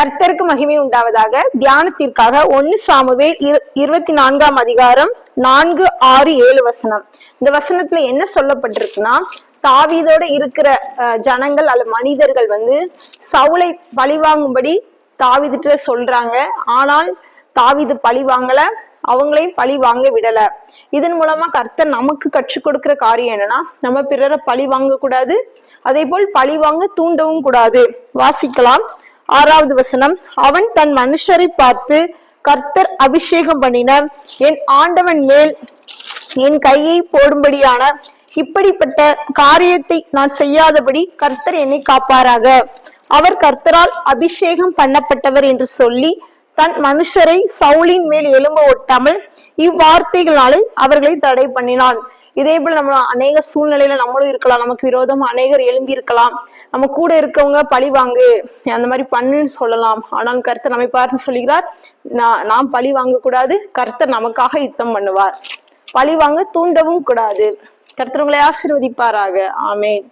கர்த்தருக்கு மகிமை உண்டாவதாக தியானத்திற்காக ஒன்னு சாமுவேல் இரு- இருபத்தி நான்காம் அதிகாரம் நான்கு ஆறு ஏழு வசனம். இந்த வசனத்துல என்ன சொல்லப்பட்டிருக்குன்னா தாவீதோட இருக்கிற அஹ், ஜனங்கள் அல்ல மனிதர்கள் வந்து சவுளை பழிவாங்கும்படி தாவீதுட்ட சொல்றாங்க. ஆனால் தாவிது பழி வாங்கல அவங்களையும் பழி வாங்க விடல. இதன் மூலமா கர்த்தர் நமக்கு கற்றுக் கொடுக்கிற காரியம் என்னன்னா நம்ம பிறரை பழி வாங்க கூடாது அதே போல் பழி வாங்க தூண்டவும் கூடாது. வாசிக்கலாம். ஆறாவது வசனம் அவன் தன் மனுஷரை பார்த்து கர்த்தர் அபிஷேகம் பண்ணின என் ஆண்டவன் மேல் என் கையை போடும்படியான இப்படிப்பட்ட காரியத்தை நான் செய்யாதபடி கர்த்தர் என்னை காப்பாராக. அவர் கர்த்தரால் அபிஷேகம் பண்ணப்பட்டவர் என்று சொல்லி தன் மனுஷரை சவுலின் மேல் எலும்ப ஒட்டாமல் இவ்வார்த்தைகளாலே அவர்களை தடை பண்ணினான். இதே போல நம்ம அநேக சூழ்நிலையில நம்மளும் இருக்கலாம். நமக்கு விரோதம் அநேகர் எழும்பி இருக்கலாம். நம்ம கூட இருக்கவங்க பழி வாங்கு அந்த மாதிரி பண்ணுன்னு சொல்லலாம். ஆனால் கருத்தை நம்மை பார்த்து சொல்கிறார் நான் நாம் பழி வாங்க கூடாது நமக்காக யுத்தம் பண்ணுவார். பழி வாங்க தூண்டவும் கூடாது. கர்த்தர் உங்களை ஆசீர்வதிப்பாராக. ஆமென்.